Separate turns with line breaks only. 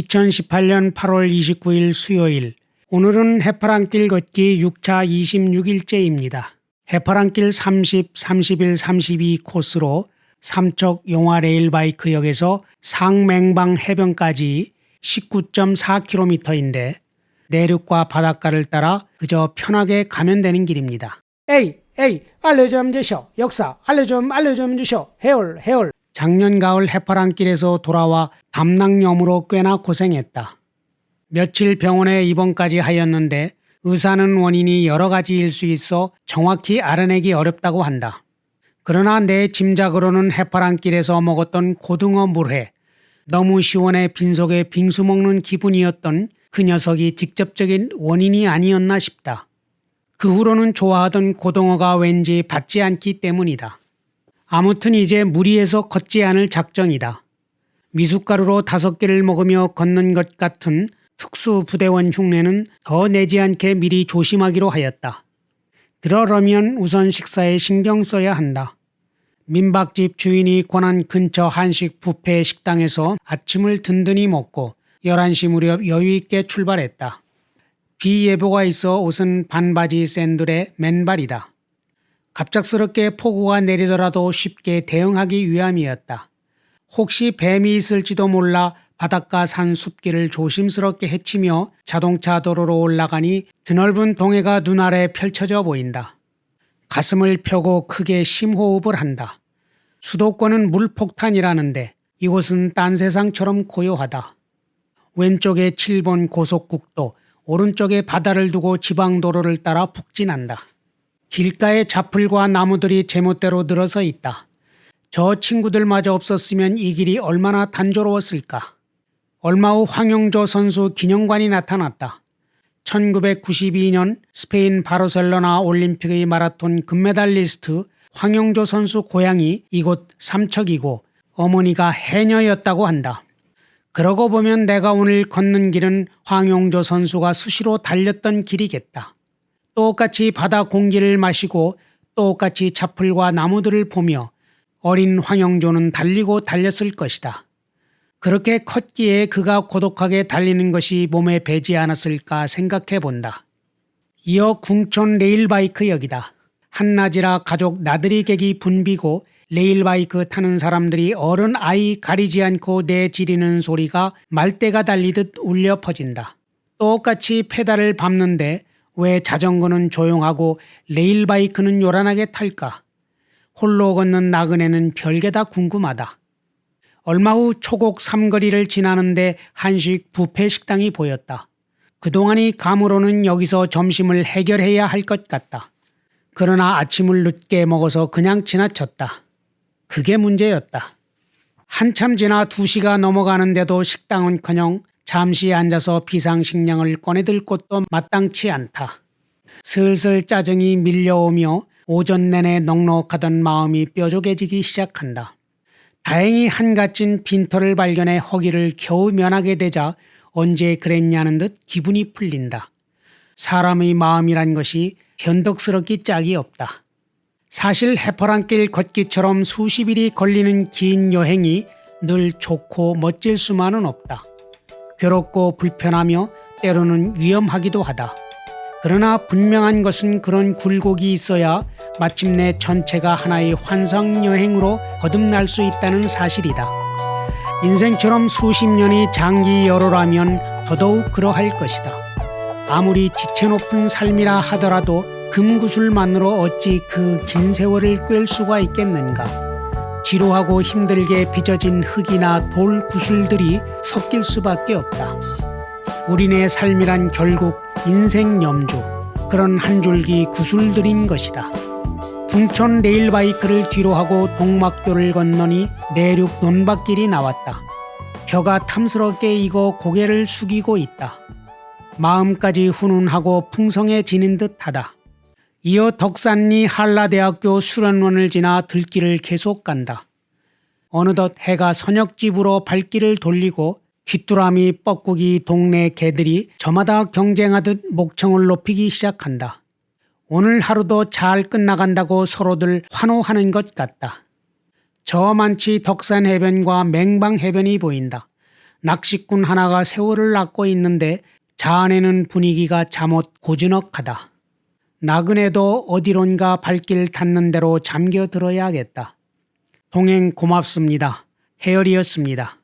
2018년 8월 29일 수요일 오늘은 해파랑길 걷기 6차 26일째입니다. 해파랑길 30, 31, 32 코스로 삼척 용화 레일바이크역에서 상맹방 해변까지 19.4km인데 내륙과 바닷가를 따라 그저 편하게 가면 되는 길입니다.
에이, 에이, 알려 좀 주쇼. 역사, 알려 좀, 알려 좀 주쇼. 해올, 해올.
작년 가을 해파랑길에서 돌아와 담낭염으로 꽤나 고생했다. 며칠 병원에 입원까지 하였는데 의사는 원인이 여러 가지일 수 있어 정확히 알아내기 어렵다고 한다. 그러나 내 짐작으로는 해파랑길에서 먹었던 고등어 물회, 너무 시원해 빈속에 빙수 먹는 기분이었던 그 녀석이 직접적인 원인이 아니었나 싶다. 그 후로는 좋아하던 고등어가 왠지 받지 않기 때문이다. 아무튼 이제 무리해서 걷지 않을 작정이다. 미숫가루로 다섯 개를 먹으며 걷는 것 같은 특수 부대원 흉내는 더 내지 않게 미리 조심하기로 하였다. 그러려면 우선 식사에 신경 써야 한다. 민박집 주인이 권한 근처 한식 뷔페 식당에서 아침을 든든히 먹고 11시 무렵 여유있게 출발했다. 비 예보가 있어 옷은 반바지 샌들에 맨발이다. 갑작스럽게 폭우가 내리더라도 쉽게 대응하기 위함이었다. 혹시 뱀이 있을지도 몰라 바닷가 산 숲길을 조심스럽게 헤치며 자동차 도로로 올라가니 드넓은 동해가 눈아래 펼쳐져 보인다. 가슴을 펴고 크게 심호흡을 한다. 수도권은 물폭탄이라는데 이곳은 딴 세상처럼 고요하다. 왼쪽에 7번 고속국도, 오른쪽에 바다를 두고 지방도로를 따라 북진한다. 길가에 자풀과 나무들이 제멋대로 늘어서 있다. 저 친구들마저 없었으면 이 길이 얼마나 단조로웠을까. 얼마 후 황영조 선수 기념관이 나타났다. 1992년 스페인 바르셀로나 올림픽의 마라톤 금메달리스트 황영조 선수 고향이 이곳 삼척이고 어머니가 해녀였다고 한다. 그러고 보면 내가 오늘 걷는 길은 황영조 선수가 수시로 달렸던 길이겠다. 똑같이 바다 공기를 마시고 똑같이 자풀과 나무들을 보며 어린 황영조는 달리고 달렸을 것이다. 그렇게 컸기에 그가 고독하게 달리는 것이 몸에 배지 않았을까 생각해 본다. 이어 궁촌 레일바이크역이다. 한낮이라 가족 나들이 객이 붐비고 레일바이크 타는 사람들이 어른 아이 가리지 않고 내지리는 소리가 말대가 달리듯 울려 퍼진다. 똑같이 페달을 밟는데 왜 자전거는 조용하고 레일바이크는 요란하게 탈까? 홀로 걷는 나그네는 별게 다 궁금하다. 얼마 후 초곡 삼거리를 지나는데 한식 부페 식당이 보였다. 그동안이 감으로는 여기서 점심을 해결해야 할 것 같다. 그러나 아침을 늦게 먹어서 그냥 지나쳤다. 그게 문제였다. 한참 지나 2시가 넘어가는데도 식당은커녕 잠시 앉아서 비상식량을 꺼내들 곳도 마땅치 않다. 슬슬 짜증이 밀려오며 오전 내내 넉넉하던 마음이 뾰족해지기 시작한다. 다행히 한갓진 빈터를 발견해 허기를 겨우 면하게 되자 언제 그랬냐는 듯 기분이 풀린다. 사람의 마음이란 것이 변덕스럽기 짝이 없다. 사실 해퍼랑길 걷기처럼 수십 일이 걸리는 긴 여행이 늘 좋고 멋질 수만은 없다. 괴롭고 불편하며 때로는 위험하기도 하다. 그러나 분명한 것은 그런 굴곡이 있어야 마침내 전체가 하나의 환상 여행으로 거듭날 수 있다는 사실이다. 인생처럼 수십 년이 장기 여로라면 더더욱 그러할 것이다. 아무리 지체 높은 삶이라 하더라도 금구슬만으로 어찌 그 긴 세월을 꿰 수가 있겠는가. 지루하고 힘들게 빚어진 흙이나 돌 구슬들이 섞일 수밖에 없다. 우리네 삶이란 결국 인생 염주, 그런 한 줄기 구슬들인 것이다. 궁천 레일바이크를 뒤로 하고 동막교를 건너니 내륙 논밭길이 나왔다. 벼가 탐스럽게 익어 고개를 숙이고 있다. 마음까지 훈훈하고 풍성해지는 듯하다. 이어 덕산리 한라대학교 수련원을 지나 들길을 계속 간다. 어느덧 해가 선역집으로 발길을 돌리고 귀뚜라미, 뻐꾸기, 동네 개들이 저마다 경쟁하듯 목청을 높이기 시작한다. 오늘 하루도 잘 끝나간다고 서로들 환호하는 것 같다. 저만치 덕산 해변과 맹방 해변이 보인다. 낚시꾼 하나가 세월을 낚고 있는데 자 안에는 분위기가 잠옷 고즈넉하다. 나그네도 어디론가 발길 닿는 대로 잠겨 들어야겠다. 동행 고맙습니다. 해열이었습니다.